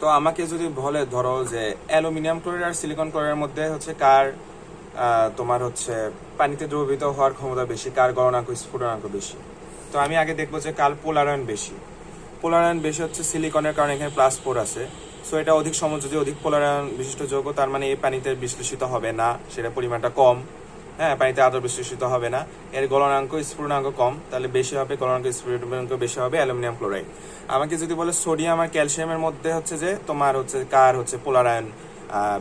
তো আমাকে যদি বলে, ধরো যে অ্যালুমিনিয়াম ক্লোরাইড আর সিলিকন ক্লোরাইডের মধ্যে হচ্ছে কার তোমার হচ্ছে পানিতে দ্রবীভূত হওয়ার ক্ষমতা বেশি, কার গলনাঙ্ক স্ফুটনাঙ্ক বেশি? তো আমি আগে দেখব যে কার পোলারায়ন বেশি। পোলারায়ন বেশি হচ্ছে সিলিকনের কারণে এখানে প্লাস ফোর আছে। সো এটা অধিক সমযোজী অধিক পোলারায়ন বিশিষ্ট যৌগ, তার মানে এই পানিতে বিশ্লেষিত হবে না সেটা পরিমাণটা কম। হ্যাঁ পানিতে আদর বিশ্লেষিত হবে না। এর গলনাঙ্ক স্ফুটনাঙ্ক কম, তাহলে বেশি হবে, গলনাঙ্ক স্ফুটনাঙ্ক বেশি হবে, অ্যালুমিনিয়াম ক্লোরাইড। আমাকে যদি বলে সোডিয়াম আর ক্যালসিয়ামের মধ্যে হচ্ছে যে তোমার হচ্ছে কার হচ্ছে পোলারায়ন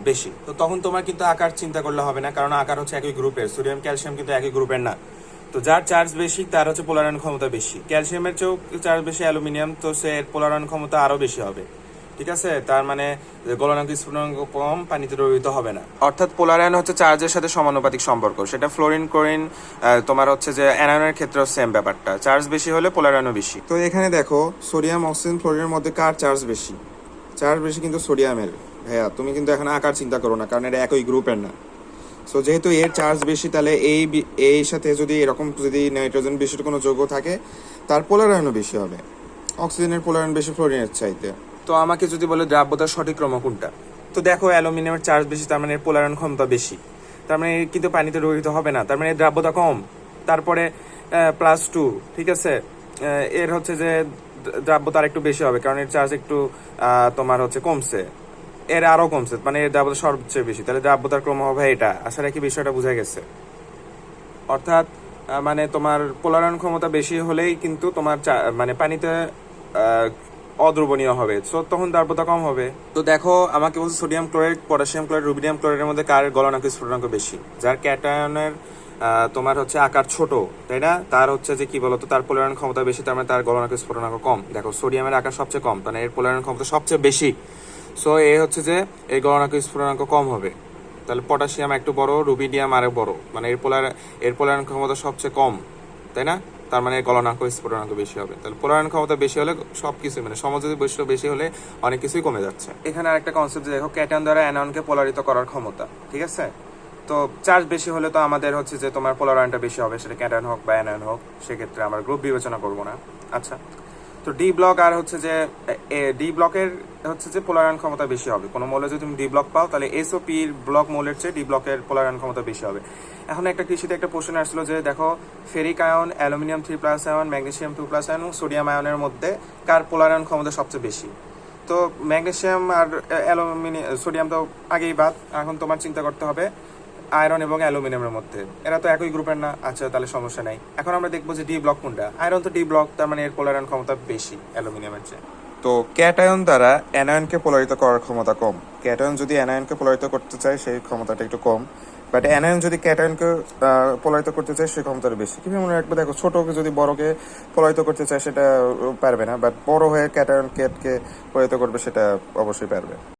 বেশি, তো তখন তোমার কিন্তু আকার চিন্তা করলে হবে না, কারণ আকার হচ্ছে একই গ্রুপের, সোডিয়াম, ক্যালসিয়াম কিন্তু একই গ্রুপের না। তো যার চার্জ বেশি, তার হচ্ছে পোলারায়ন ক্ষমতা বেশি। ক্যালসিয়ামের চেয়েও চার্জ বেশি অ্যালুমিনিয়াম, তো সে পোলারায়ন ক্ষমতা আরও বেশি হবে। ঠিক আছে? তার মানে গলনাঙ্ক স্ফুটনাঙ্ক কম পানিতে দ্রবীভূত হবে না। অর্থাৎ পোলারায়ন হচ্ছে চার্জের সাথে সমানুপাতিক সম্পর্ক। সেটা ফ্লোরিন ক্লোরিন তোমার হচ্ছে যে অ্যানায়নের ক্ষেত্রেও সেম ব্যাপারটা। চার্জ বেশি হলে পোলারায়নও বেশি। তো এখানে দেখো সোডিয়াম অক্সিজেন ফ্লোরিনের মধ্যে কার চার্জ বেশি? চার্জ বেশি কিন্তু সোডিয়ামের। ভাইয়া তুমি কিন্তু এখন আকার চিন্তা করো না কারণ এটা একই গ্রুপের না। সো যেহেতু এর চার্জ বেশি তাহলে এই এই সাথে যদি এরকম যদি নাইট্রোজেন বেশি কোনো যৌগ থাকে তার পোলারায়নও বেশি হবে। অক্সিজেনের পোলারায়ন বেশি ফ্লোরিনের চাইতে। তো আমাকে যদি বলে দ্রাব্যতার সঠিক ক্রম কোনটা? তো দেখো, অ্যালুমিনিয়ামের চার্জ বেশি, তার মানে পোলারায়ন ক্ষমতা বেশি। তার মানে কিন্তু পানিতে রহিত হবে না। তার মানে দ্রাব্যতা কম। তারপরে প্লাস টু ঠিক আছে? এর হচ্ছে যে দ্রাব্যতা আর একটু বেশি হবে, কারণ এর চার্জ একটু তোমার হচ্ছে কমছে। এর আরও কমছে মানে এর দ্রাব্যতা সবচেয়ে বেশি। তাহলে দ্রাব্যতার ক্রম হবে এটা। আশা রাখি বিষয়টা বোঝা গেছে। অর্থাৎ মানে তোমার পোলারায়ন ক্ষমতা বেশি হলেই কিন্তু তোমার মানে পানিতে অদ্রবণীয় হবে। সো তখন দ্রাব্যতা কম হবে। তো দেখো, আমাকে বলছে sodium chloride, potassium chloride, rubidium ক্লোরাইডের মধ্যে কার গলনাঙ্ক স্ফুটনাঙ্ক বেশি? যার ক্যাটায়নের তোমার হচ্ছে আকার ছোট, তাই না? তার হচ্ছে যে কি বলতো, তার পোলারায়ন ক্ষমতা বেশি, তার মানে তার গলনাঙ্ক স্ফুটনাঙ্ক কম। দেখো, সোডিয়ামের আকার সবচেয়ে কম মানে এর পোলারায়ন ক্ষমতা সবচেয়ে বেশি। সো এ হচ্ছে যে, এই গলনাঙ্ক স্ফুটনাঙ্ক কম হবে। তাহলে পটাশিয়াম একটু বড়, রুবিডিয়াম আরও বড় মানে এর পোলার এর পোলারায়ন ক্ষমতা সবচেয়ে কম, তাই না? তার মানে গলনাঙ্ক স্ফুটনাঙ্ক বেশি হবে। তাহলে পোলায়ন ক্ষমতা বেশি হলে সব কিছুই মানে সমাজের বৈশিষ্ট্য বেশি হলে অনেক কিছুই কমে যাচ্ছে। এখানে আরেকটা কনসেপ্ট দেখো, ক্যাটন দ্বারা অ্যানায়নকে পোলারিত করার ক্ষমতা, ঠিক আছে? তো চার্জ বেশি হলে তো আমাদের হচ্ছে যে তোমার পোলারায়নটা বেশি হবে, সেটা ক্যাটন হোক বা অ্যানায়ন হোক, সেক্ষেত্রে আমরা গ্রুপ বিবেচনা করব না। আচ্ছা তো ডি ব্লক আর হচ্ছে যে ডি ব্লকের হচ্ছে যে পোলারায়ন ক্ষমতা বেশি হবে। কোনো মৌলে যদি তুমি ডি ব্লক পাও, তাহলে এসওপি ব্লক মৌলের চেয়ে ডি ব্লকের পোলারায়ন ক্ষমতা বেশি হবে। এখন একটা কৃষিতে একটা প্রশ্ন আসলো যে, দেখো ferric ion aluminium three plus ion magnesium two plus ion sodium আয়নের মধ্যে কার পোলারায়ন ক্ষমতা সবচেয়ে বেশি? তো ম্যাগনেসিয়াম আর অ্যালুমিনিয়াম সোডিয়াম তো আগেই বাদ, এখন তোমার চিন্তা করতে হবে। আয়রন এবং অ্যালুমিনিয়ামের মধ্যে। এরা তো একই গ্রুপের না। আচ্ছা তাহলে সমস্যা নাই। এখন আমরা দেখব যে ডি ব্লক কোনটা। আয়রন তো ডি ব্লক, তার মানে এর পোলারায়ন ক্ষমতা বেশি অ্যালুমিনিয়ামের চেয়ে। তো ক্যাটায়ন দ্বারা অ্যানায়নকে পোলারিত করার ক্ষমতা কম। ক্যাটায়ন যদি অ্যানায়নকে পোলারিত করতে চায়, সেই ক্ষমতাটা একটু কম। বাট অ্যানায়ন যদি ক্যাটায়নকে পোলারিত করতে চায়, সেই ক্ষমতাটা বেশি। কীভাবে মনে রাখবে দেখো, ছোটকে যদি বড়কে পোলারিত করতে চায়, সেটা পারবে না। বাট বড় হয়ে ক্যাটায়ন ক্যাটকে পোলারিত করবে, সেটা অবশ্যই পারবে।